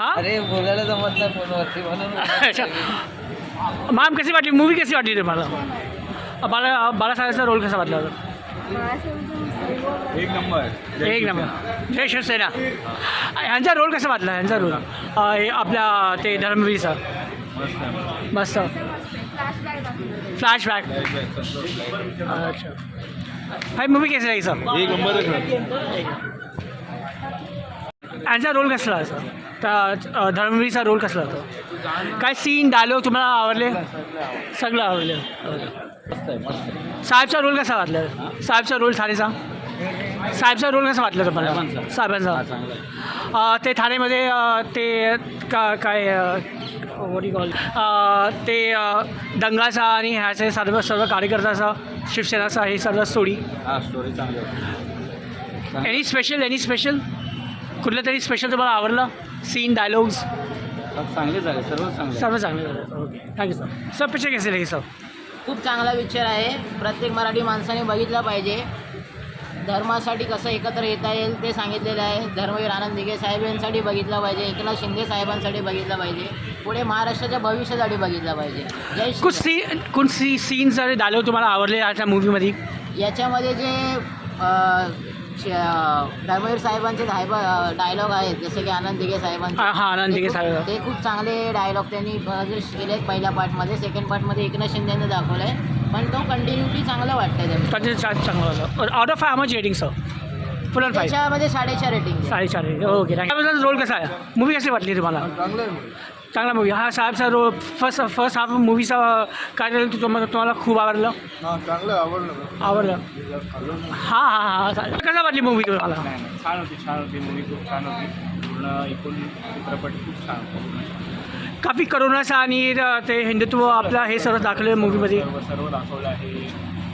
हा? अरे बोलायला जमत नाही फोनवरती अच्छा. म्हणून मॅम कशी वाटली? मूवी कशी वाटली तुम्हाला बाला बालासाहेबचा रोल कसा वाटला? होता एक नंबर. एक नंबर. जय शिवसेना. ह्यांचा रोल कसा वाटला? ह्यांचा रोल आपल्या ते धर्मवीरचा. मस्त फ्लॅशबॅक अच्छा. भाई मूवी कैसी रही सर एक नंबर यांचा रोल कसला असा त्या धर्मवीरचा रोल कसला होता? काय सीन डायलॉग तुम्हाला आवडले? सगळं आवडले. साहेबचा रोल कसा वाटला? साहेबचा रोल ठाणेचा साहेबचा रोल कसा वाटला तुम्हाला? साहेबांचा? ते ठाण्यामध्ये अं, ते का काय कॉल ते दंगाचा आणि ह्याचे सर्व सर्व कार्यकर्त्याचा शिवसेनाचा हे सर्व story any special any special कुठलं तरी स्पेशल तुम्हाला आवडलं? सीन डायलॉग्स चांगले झाले सर्व चांगले. सर्व चांगले झाले. ओके थँक्यू सर सब पिक्चर कैसे लगे सर खूप चांगला पिक्चर आहे. प्रत्येक मराठी माणसाने बघितला पाहिजे. धर्मासाठी कसं एकत्र येता येईल ते सांगितलेलं आहे. धर्मवीर आनंद दिघे साहेब यांसाठी बघितलं पाहिजे. एकनाथ शिंदे साहेबांसाठी बघितलं पाहिजे. पुढे महाराष्ट्राच्या भविष्यासाठी बघितलं पाहिजे. जय सी सी सीन्स आणि डायलॉग तुम्हाला आवडले मूवीमध्ये याच्यामध्ये जे अं, धर्मवीर साहेबांचे डायलॉग आहेत जसे की आनंद दिघे साहेबांचे. हा, हा, आनंद ते दिघे खूप- साहेब. ते खूप चांगले डायलॉग त्यांनी केले आहेत पहिल्या पार्टमध्ये सेकंड पार्टमध्ये एकनाथ शिंदेने दाखवलं आहे पण तो कंटिन्युटी चांगलं वाटतं त्यांना. कंटेंट चांगलं out of five much rating sir full and five त्याच्यामध्ये साडेचार रेटिंग साडेचार ओके थँक्यू रोल कसा आहे? मूवी कशी वाटली तुम्हाला? चांगला मूवी हा साहेबचा रोल फर्स्ट फर्स्ट हाफ मूवीचा काय झालं तुम्हाला तुम्हाला खूप आवडलं? चांगलं आवडलं आवडलं. हां हां हां कसं वाटली मूवी तुम्हाला? छान होती छान होती. मूवी खूप छान होती. पूर्ण एकूण चित्रपट खूप छान. काफी करोनाचा आणि ते हिंदुत्व आपलं हे सर्व दाखवलं मूवीमध्ये सर्व सर्व दाखवलं आहे.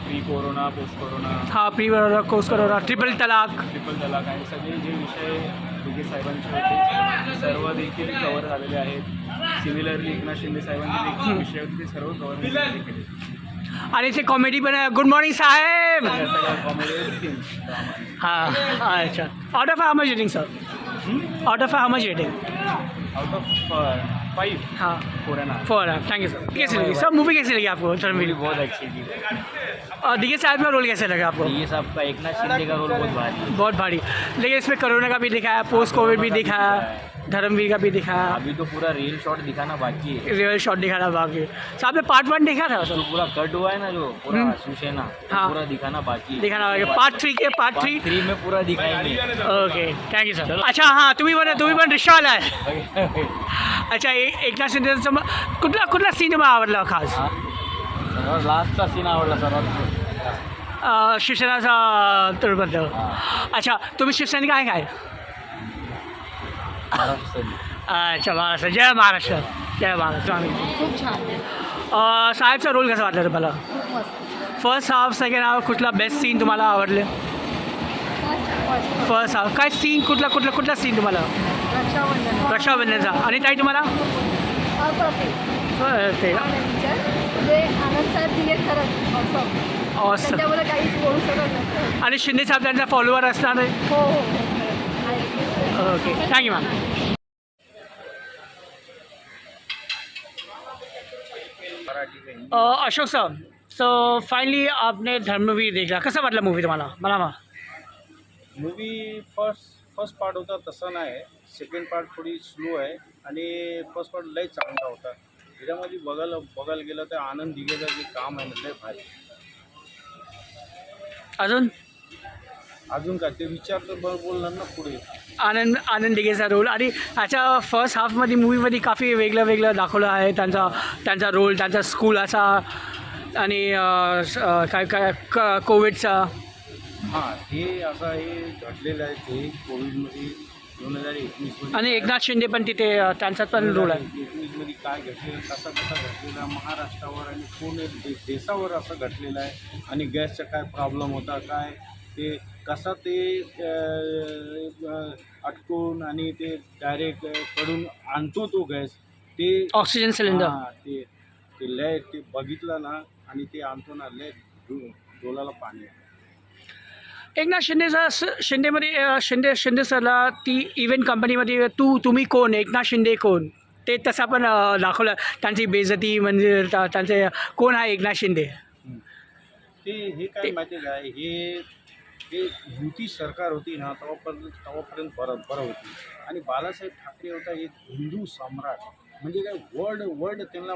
प्री कोरोना पोस्ट कोरोना हा प्री कोर्स करोना ट्रिपल तलाक ट्रिपल तलाक आहे सगळे जे विषय साहेबांचे होते सर्व देखील कव्हर झालेले आहेत. सिमिलरली एकनाथ शिंदे साहेबांचे देखील विषय होते ते सर्व केले आणि ते कॉमेडी पण गुड मॉर्निंग साहेब। सगळ्या कॉमेडी हाँ अच्छा। Out of how much rating sir out of how much rating out of five हाँ। Four and four thank you sir कैसी लगी? सब मूवी कैसी लगी आपको? धर्मवीर बहुत अच्छी थी। और दिखे साहब का रोल कैसे लगा आपको? ये सब का एक नाथ शिंदे का रोल बहुत भारी। बहुत भारी। लेकिन इसमें कोरोना का भी दिखाया पोस्ट कोविड भी दिखाया। धर्मवीर का भी दिखाया अभी तो पूरा रियल शॉट दिखाना बाकी है। रियल शॉट दिखाना बाकी साहब ने पार्ट वन देखा था? तो पूरा कट हुआ है ना जो पूरा हम्म। शिवसेना तो हाँ। पूरा दिखाना बाकी है। दिखाना बाकी पार्ट थ्री के पार्ट थ्री थ्री में पूरा दिखाएँगे। ओके थँक्यू सर अच्छा हाँ तुम्ही पण तुम्ही पण रिक्षावाला आहे अच्छा एक एकनाथ शिंदेचं मग कुठला कुठला सीन तुम्हाला आवडला खास? सर्वात लास्टचा सीन आवडला सर्वात अं, शिवसेनाचा तळबद्दल अच्छा तुम्ही शिवसैनिक आहे काय? अच्छा महाराष्ट्र. जय महाराष्ट्र. जय महाराष्ट्र. खूप छान साहेबचा रोल कसा वाटला तुम्हाला? फर्स्ट हाफ सेकंड हाफ कुठला बेस्ट सीन तुम्हाला आवडले? फर्स्ट हाफ काय सीन कुठला कुठला कुठला सीन तुम्हाला? रक्षाबंधन. रक्षाबंधनचा. आणि ताई तुम्हाला? ते आणि शिंदे साहेब त्यांचा फॉलोअर असणार आहे. Okay thank you ma'am Ashok sir so finally आपने धर्मवीर देखला कसा वाटला मूवी तुम्हाला? मला मा मूवी फर्स्ट फर्स्ट पार्ट होता तसा नाही. सेकंड पार्ट थोडी स्लो आहे. आणि फर्स्ट पार्ट लय चांगला होता. त्याच्यामध्ये बघायला बघायला गेलं तर आनंद दिघेचं जे काम आहे ना लय भारी. अजून? अजून काय? ते विचार तर बरं बोलणार ना पुढे. आनंद आनंद दिघेचा रोल. आणि ह्याच्या फर्स्ट हाफमध्ये मूवीमध्ये काफी वेगळं वेगळं दाखवलं आहे त्यांचा त्यांचा रोल त्यांचा स्कूल असा. आणि अं, स- अं, काय काय क कोविडचा. हां हे असं हे घडलेलं आहे ते कोविडमध्ये दोन हजार एकवीसमध्ये. आणि एकनाथ शिंदे पण तिथे अं, त्यांचाच पण रोल आहे. एकवीसमध्ये काय घडलेलं कसा कसा घडलेला आहे महाराष्ट्रावर आणि पूर्ण दे देशावर असं घडलेलं आहे. आणि गॅसचा काय प्रॉब्लेम होता काय ते कसा ते अटकून आणि ते डायरेक्टकडून आणतो तो गॅस ते ऑक्सिजन सिलेंडर हां, ते ते लय ते बघितलं ना आणि ते आणतो ना लय डोलाला पाणी आहे. एकनाथ शिंदे सर स- शिंदेमध्ये शिंदे शिंदे सरला ती इव्हेंट कंपनीमध्ये तू तुम्ही कोण? एकनाथ शिंदे कोण? ते तसं पण अ, दाखवलं. त्यांची बेजती म्हणजे त्या- त्यांचे कोण आहे एकनाथ शिंदे? ते हे काय माहिती आहे काय हे जे युती सरकार होती ना तेव्हापर्यंत तेव्हापर्यंत बरं बरं होती. आणि बाळासाहेब ठाकरे होता एक हिंदू सम्राट. म्हणजे काय वर्ल्ड वर्ल्ड त्यांना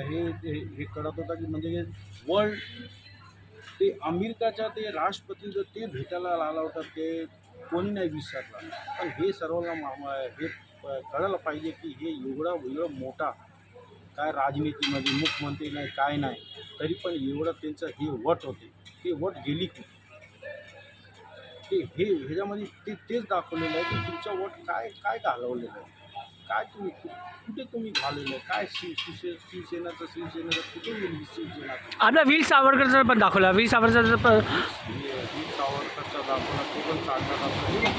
हे हे कळत होता की म्हणजे वर्ल्ड ते अमेरिकाच्या ते राष्ट्रपती जर ते भेटायला आला होता ते कोणी नाही विसरला. पण हे सर्वांना मा- हे कळायला पाहिजे की हे एवढा एवढं मोठा काय राजनीतीमध्ये मुख्यमंत्री नाही काय नाही तरी पण एवढं त्यांचं हे वट होते. ते वट गेली ते हे ह्याच्यामध्ये ते तेच दाखवलेलं आहे की तुमचं वट काय काय घालवलेलं आहे? काय तुम्ही कुठे तुम्ही घालवलं आहे काय शिव शिवसे शिवसेनाचं शिवसेनेचं कुठे गेली शिवसेना? आपला वीर सावरकरचं पण दाखवला. वीर सावरकरचं पण हे वीर सावरकरचा दाखवला तो पण चांगला दाखवला.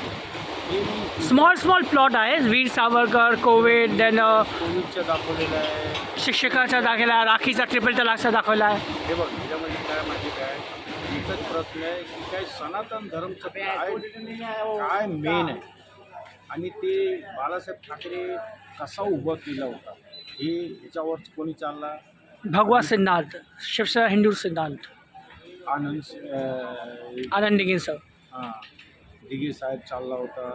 हे मी स्मॉल स्मॉल प्लॉट आहे. वीर सावरकर कोविड देन कोविडचं दाखवलेलं आहे. शिक्षकाचा दाखवला राखीचा ट्रिपल तलाकचा दाखवला आहे हे बघ ह्याच्यामध्ये काय माहिती काय एकच प्रश्न आहे की काय सनातन धर्मचं काय काय मेन आहे? आणि ते बाळासाहेब ठाकरे कसा उभा केला होता? हे ह्याच्यावर कोणी चालला? भगवा सिद्धांत शिवसेना हिंदू सिद्धांत. आनंद अं, आनंद दिघे सर हां दिघे साहेब चालला होता.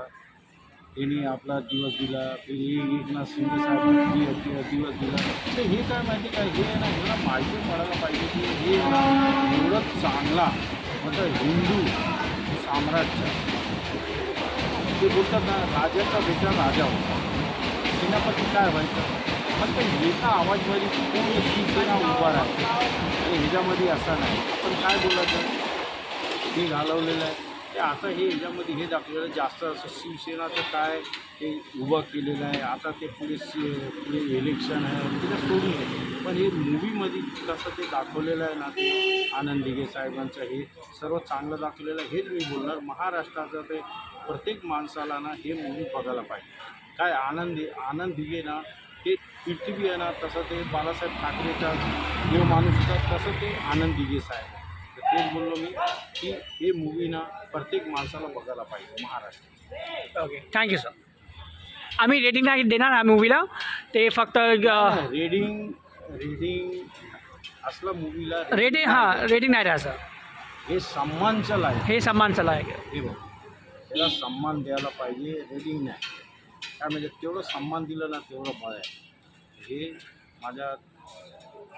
त्यांनी आपला दिवस दिला फिर हे एकनाथ शिंदे साहेब दिवस दिला. तर हे काय माहिती काय? हे आहे ना ह्याला माहिती पडायला पाहिजे की हे एवढं चांगला म्हणजे हिंदू साम्राज्य. ते बोलतात ना राजाचा बेटा राजा होता. सेनापती काय व्हायचं? फक्त एका आवाजमध्ये पूर्ण शिवसेना उभा राहते आणि ह्याच्यामध्ये असा नाही. आपण काय बोलायचं? हे घालवलेलं आहे. ते आता हे याच्यामध्ये हे दाखवलेलं जास्त असं शिवसेनाचं काय ते उभं केलेलं आहे. आता ते पुढे सी पुढे इलेक्शन आहे म्हणजे तिला सोडून आहे पण हे मूवीमध्ये कसं ते दाखवलेलं आहे ना ते आनंद दिघे साहेबांचं हे सर्व चांगलं दाखवलेलं आहे. हेच मी बोलणार महाराष्ट्राचं ते प्रत्येक माणसाला ना हे मूवी बघायला पाहिजे. काय आनंद आनंद दिघे ना ते पृथ्वी आहे ना तसं ते बाळासाहेब ठाकरेचा देव माणूस होता तसं ते आनंद दिघे साहेब. तर तेच बोललो मी की हे मूवी ना प्रत्येक माणसाला बघायला पाहिजे Maharashtra okay thank you sir आम्ही रेटिंग नाही देणार ह्या मूवीला ते फक्त रेडिंग रेडिंग असला मूवीला रेटिंग हां रेटिंग नाही द्यायचं हे सन्मानचं आहे हे सन्मानचं लायक हे बघ त्याला सन्मान द्यायला पाहिजे रेडिंग नाही. काय म्हणजे तेवढं सन्मान दिलं ना तेवढं बळ आहे. हे माझ्या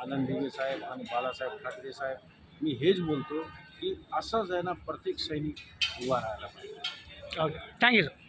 आनंद दिघे साहेब आणि बाळासाहेब ठाकरे साहेब मी हेच बोलतो की असंच आहे ना प्रत्येक सैनिक उभा राहायला पाहिजे. Okay thank you sir